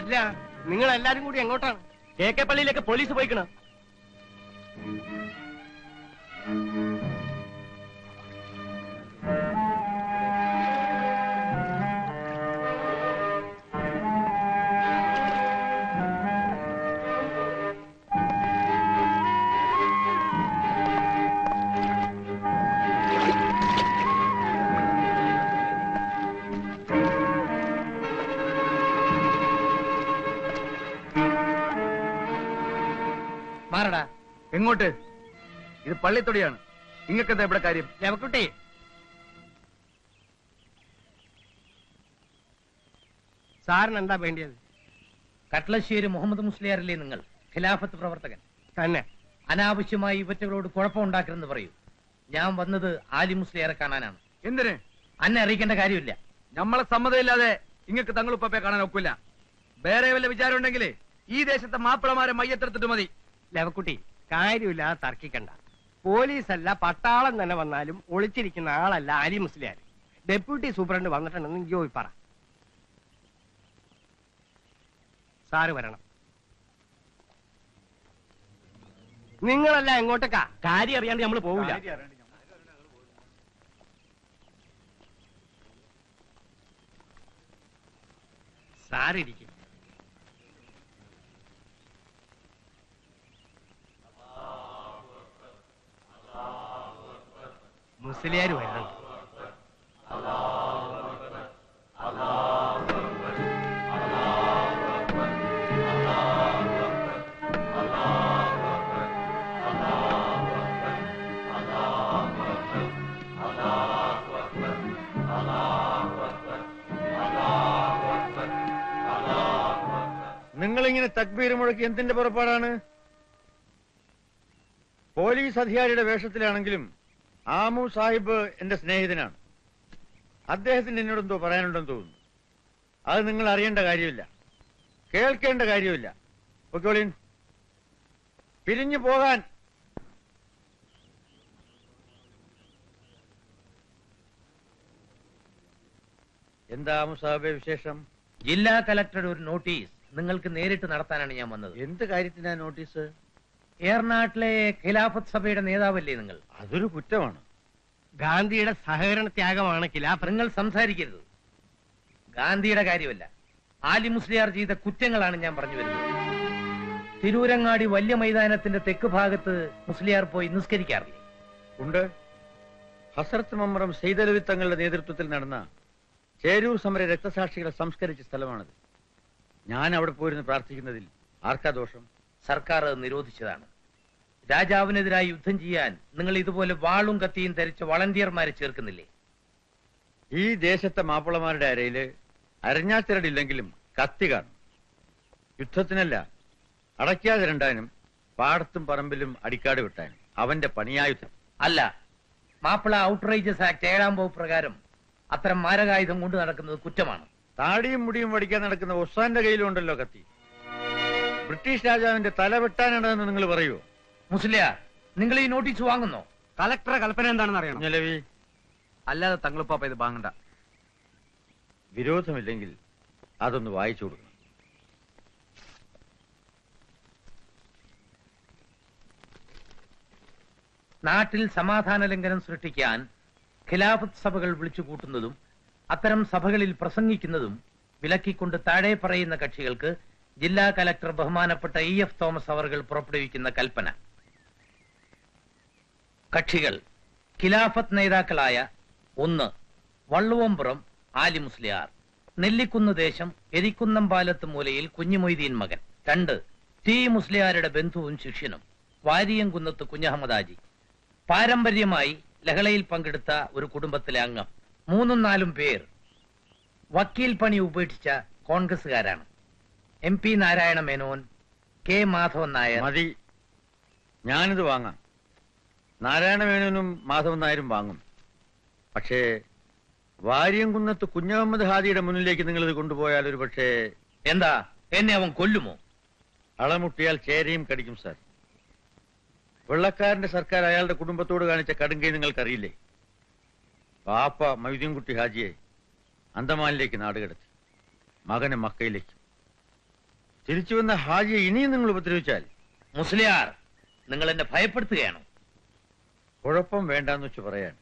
അല്ല നിങ്ങൾ എല്ലാരും കൂടി എങ്ങോട്ടാണ്? കെ കെ പള്ളിയിലേക്ക് പോലീസ് പോയിക്കണ. എങ്ങോട്ട്? ഇത് പള്ളിത്തൊടിയാണ്. നിങ്ങൾക്കെന്താ ഇവിടെ കാര്യം? ലവക്കുട്ടി സാറിന് എന്താ വേണ്ടിയത്? കട്ലശ്ശേരി മുഹമ്മദ് മുസ്ലിയാരല്ലേ നിങ്ങൾ? ഖിലാഫത്ത് പ്രവർത്തകൻ. തന്നെ. അനാവശ്യമായി ഇവറ്റകളോട് കുഴപ്പമുണ്ടാക്കരുതെന്ന് പറയൂ. ഞാൻ വന്നത് ആലി മുസ്ലിയാറെ കാണാനാണ്. എന്തിന്? അന്നെ അറിയിക്കേണ്ട കാര്യമില്ല. നമ്മളെ സമ്മതമില്ലാതെ നിങ്ങൾക്ക് തങ്ങളുപ്പയെ കാണാൻ ഒക്കില്ല. വേറെ വല്ല വിചാരം ഉണ്ടെങ്കിൽ ഈ ദേശത്തെ മാപ്പിളമാരെ മയ്യത്തെടുത്തിട്ട് മതി. ലവക്കുട്ടി കാര്യമില്ലാതെ തർക്കിക്കണ്ട. പോലീസല്ല പട്ടാളം തന്നെ വന്നാലും ഒളിച്ചിരിക്കുന്ന ആളല്ല അലി മുസ്ലിയാർ. ഡെപ്യൂട്ടി സൂപ്രണ്ട് വന്നിട്ടുണ്ടെന്ന് ജോയി പറ. സാറ് വരണം. നിങ്ങളല്ല എങ്ങോട്ടേക്കാ? കാര്യം അറിയാണ്ട് നമ്മൾ പോവില്ല സാറിരിക്കും. മുസ്ലിയാർ വരുന്നുണ്ട് നിങ്ങളിങ്ങനെ തക്ബീർ മുഴക്കി എന്തിന്റെ പുറപ്പാടാണ്? പോലീസ് അധികാരിയുടെ വേഷത്തിലാണെങ്കിലും ആമു സാഹിബ് എന്റെ സ്നേഹിതനാണ്. അദ്ദേഹത്തിന് എന്നോട് എന്തോ പറയാനുണ്ടെന്ന് തോന്നുന്നു. അത് നിങ്ങൾ അറിയേണ്ട കാര്യമില്ല. കേൾക്കേണ്ട കാര്യമില്ല. പൊക്കോളീൻ. പിരിഞ്ഞു പോകാൻ. എന്താ ആമു സാഹിബെ വിശേഷം? ജില്ലാ കലക്ടറുടെ ഒരു നോട്ടീസ് നിങ്ങൾക്ക് നേരിട്ട് നടത്താനാണ് ഞാൻ വന്നത്. എന്ത് കാര്യത്തിനാ നോട്ടീസ്? ഏർനാട്ടിലെ ഖിലാഫത്ത് സഭയുടെ നേതാവല്ലേ നിങ്ങൾ? അതൊരു കുറ്റമാണ്. ഗാന്ധിയുടെ സഹകരണ ത്യാഗമാണ് ഖിലാഫ് നിങ്ങൾ സംസാരിക്കരുത്. ഗാന്ധിയുടെ കാര്യമല്ല. ആലി മുസ്ലിയാർ ചെയ്ത കുറ്റങ്ങളാണ് ഞാൻ പറഞ്ഞു വരുന്നത്. തിരൂരങ്ങാടി വലിയ മൈതാനത്തിന്റെ തെക്ക് ഭാഗത്ത് മുസ്ലിയാർ പോയി നിസ്കരിക്കാറില്ലേ. ഉണ്ട്. ഹസരത്ത് മമ്മറം സെയ്തലവി തങ്ങളുടെ നേതൃത്വത്തിൽ നടന്ന ചേരൂർ സമര രക്തസാക്ഷികളെ സംസ്കരിച്ച സ്ഥലമാണത്. ഞാൻ അവിടെ പോയിരുന്ന് പ്രാർത്ഥിക്കുന്നതിൽ ആർക്കാ ദോഷം? സർക്കാർ അത് നിരോധിച്ചതാണ്. രാജാവിനെതിരായി യുദ്ധം ചെയ്യാൻ നിങ്ങൾ ഇതുപോലെ വാളും കത്തിയും ധരിച്ച വളണ്ടിയർമാരെ ചേർക്കുന്നില്ലേ? ഈ ദേശത്തെ മാപ്പിളമാരുടെ അരയിൽ അരഞ്ഞാത്തിരടില്ലെങ്കിലും കത്തി കാണും. യുദ്ധത്തിനല്ല അടയ്ക്കാതെ രണ്ടാനും പാടത്തും പറമ്പിലും അടിക്കാട് വിട്ടാനും അവന്റെ പണിയായുധം. അല്ല മാപ്പിള ഔട്ട്റേജസ് ആക്ട് ഏഴാം വകുപ്പ് പ്രകാരം അത്തരം മാരകായുധം കൊണ്ട് നടക്കുന്നത് കുറ്റമാണ്. താടിയും മുടിയും വടിക്കാൻ നടക്കുന്ന ഒസാന്റെ കയ്യിലുണ്ടല്ലോ കത്തി. ബ്രിട്ടീഷ് രാജാവിന്റെ തല വെട്ടാനാണെന്ന് നിങ്ങൾ പറയൂ. മുസ്ലിയ നിങ്ങൾ ഈ നോട്ടീസ് വാങ്ങുന്നോ? കളക്ടറെ കൽപ്പന എന്താണെന്ന് അറിയണം. നിലവി അല്ലാതെ തങ്ങളുപ്പാപ്പ ഇത് വാങ്ങണ്ട. വിരോധമില്ലെങ്കിൽ അതൊന്ന് വായിച്ചു കൊടുക്കണം. നാട്ടിൽ സമാധാന ലംഘനം സൃഷ്ടിക്കാൻ ഖിലാഫത്ത് സഭകൾ വിളിച്ചു കൂട്ടുന്നതും അത്തരം സഭകളിൽ പ്രസംഗിക്കുന്നതും വിലക്കിക്കൊണ്ട് താഴെ പറയുന്ന കക്ഷികൾക്ക് ജില്ലാ കലക്ടർ ബഹുമാനപ്പെട്ട ഇ എഫ് തോമസ് അവർകൾ പുറപ്പെടുവിക്കുന്ന കൽപ്പന. കക്ഷികൾ ഖിലാഫത്ത് നേതാക്കളായ ഒന്ന് വള്ളുവമ്പുറം ആലി മുസ്ലിയാർ. നെല്ലിക്കുന്ന് ദേശം എരിക്കുന്നം പാലത്ത് മൂലയിൽ കുഞ്ഞുമൊയ്തീൻ മകൻ. രണ്ട് ടി മുസ്ലിയാരുടെ ബന്ധുവും ശിഷ്യനും വാരിയംകുന്നത്ത് കുഞ്ഞഹമ്മദാജി. പാരമ്പര്യമായി ലഹളയിൽ പങ്കെടുത്ത ഒരു കുടുംബത്തിലെ അംഗം. മൂന്നും നാലും പേർ വക്കീൽ പണി ഉപേക്ഷിച്ച കോൺഗ്രസുകാരാണ് M P Narayana Menon K Madhavan Nair. മതി. ഞാനിത് വാങ്ങാം. നാരായണ മേനോനും മാധവൻ നായരും വാങ്ങും. പക്ഷേ വാര്യംകുന്നത്ത് കുഞ്ഞഹമ്മദ് ഹാദിയുടെ മുന്നിലേക്ക് നിങ്ങൾ ഇത് കൊണ്ടുപോയാൽ ഒരു പക്ഷേ എന്താ? എന്നെ അവൻ കൊല്ലുമോ? അളമുട്ടിയാൽ ചേരയും കടിക്കും സാർ. വെള്ളക്കാരന്റെ സർക്കാർ അയാളുടെ കുടുംബത്തോട് കാണിച്ച കടുങ്കൈ നിങ്ങൾക്കറിയില്ലേ? പാപ്പ മൈദീൻകുട്ടി ഹാജിയെ അന്തമാനിലേക്ക് നാടുകടത്തി. മകനെ മക്കയിലേക്ക്. തിരിച്ചു വന്ന ഹാജിയെ ഇനിയും നിങ്ങൾ ഉപദ്രവിച്ചാൽ? മുസ്ലിയാർ നിങ്ങൾ എന്നെ ഭയപ്പെടുത്തുകയാണോ. കുഴപ്പം വേണ്ടെന്ന് വെച്ച് പറയാൻ.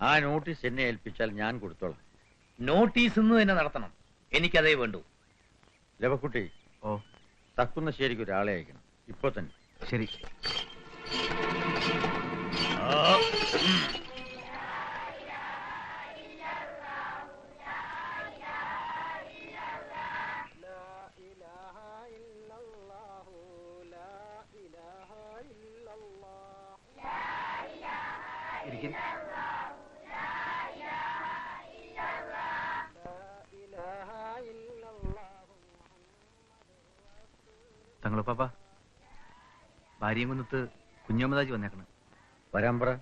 ആ നോട്ടീസ് എന്നെ ഏൽപ്പിച്ചാൽ ഞാൻ കൊടുത്തോളാം. നോട്ടീസ് ഇന്ന് തന്നെ നടത്തണം. എനിക്കതേ വേണ്ടു. ലവക്കുട്ടി ഓ. തക്കുന്ന ശരിക്ക് ഒരാളെ അയക്കണം. ഇപ്പൊ തന്നെ. ശരി. ഇരിക്ക്. തങ്ങളുപ്പാപ്പ ഭാര്യയും കുന്നത്ത് കുഞ്ഞമ്മദാജി വന്നേക്കണ്. വരാൻ പറ.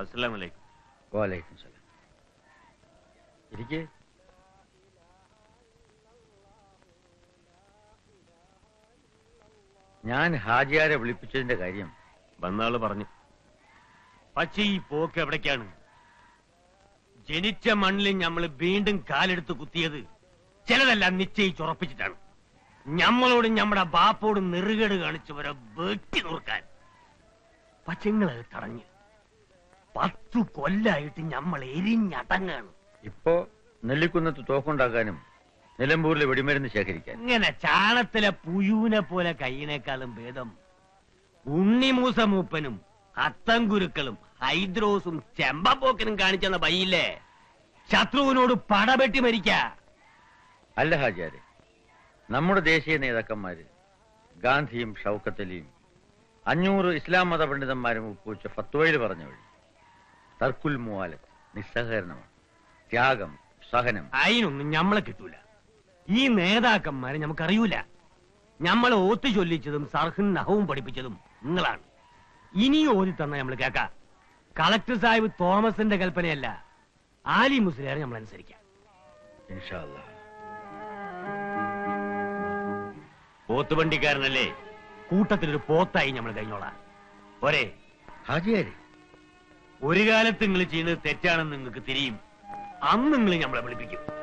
അസ്സലാമലൈക്കും വാലൈക്കും സലാം. ഇരിക്കേ. ഞാൻ ഹാജിയാരെ വിളിപ്പിച്ചതിന്റെ കാര്യം വന്നാൾ പറഞ്ഞു. പക്ഷേ ഈ പോക്ക് എവിടേക്കാണ്? ജനിച്ച മണ്ണിൽ നമ്മൾ വീണ്ടും കാലെടുത്ത് കുത്തിയത് ചിലതെല്ലാം നിശ്ചയിച്ചുറപ്പിച്ചിട്ടാണ് ഞമ്മളോടും നമ്മുടെ ബാപ്പോടും നെറുകേട് കാണിച്ചവരെ വെട്ടി നുറുക്കാൻ. പച്ചങ്ങളത് തടഞ്ഞ് പത്തു കൊല്ലായിട്ട് നമ്മൾ എരിഞ്ഞടങ്ങാണ്. ഇപ്പോ നെല്ലിക്കുന്നത്ത് തോക്കുണ്ടാക്കാനും നിലമ്പൂരിലെ വെടിമരുന്ന് ശേഖരിക്കാൻ. ഇങ്ങനെ ചാണത്തിലെ പുയുവിനെ പോലെ കയ്യിനേക്കാളും ഭേദം ഉണ്ണിമൂസ മൂപ്പനും അത്തംകുരുക്കളും ഹൈദ്രോസും ചെമ്പപ്പോക്കനും കാണിച്ചെന്ന ബൈയില്ലേ? ശത്രുവിനോട് പടപെട്ടി മരിക്ക. അല്ല ഹാജിയാരെ നമ്മുടെ ദേശീയ നേതാക്കന്മാര് ഗാന്ധിയും ഷൗക്കത്തലിയും അഞ്ഞൂറ് ഇസ്ലാം മത പണ്ഡിതന്മാരും ഒപ്പുവെച്ച ഫത്വയിൽ പറഞ്ഞ വഴി തർക്കുൽ മുവാലത്ത് നിസ്സഹകരണമാണ്. ത്യാഗം സഹനം. അതിനൊന്നും ഞമ്മളെ കിട്ടൂല. ഈ നേതാക്കന്മാരെ നമുക്കറിയൂല. ഞമ്മളെ ഓത്തു ചൊല്ലിച്ചതും സർഹും നഹവും പഠിപ്പിച്ചതും നിങ്ങളാണ്. ഇനിയും ഓതി തന്ന നമ്മൾ കേൾക്കാം കളക്ടർ സാഹിബ് തോമസിന്റെ കൽപ്പനയല്ല ആലി മുസ്ലിയാർ നമ്മൾ അനുസരിക്കാം. പോത്തുവണ്ടിക്കാരനല്ലേ? കൂട്ടത്തിലൊരു പോത്തായി നമ്മൾ കഴിഞ്ഞോളാം. ഒരേ ഹാജിയാരി. ഒരു കാലത്ത് നിങ്ങൾ ചെയ്യുന്നത് തെറ്റാണെന്ന് നിങ്ങൾക്ക് തിരിയും. അന്ന് നിങ്ങൾ നമ്മളെ വിളിപ്പിക്കും.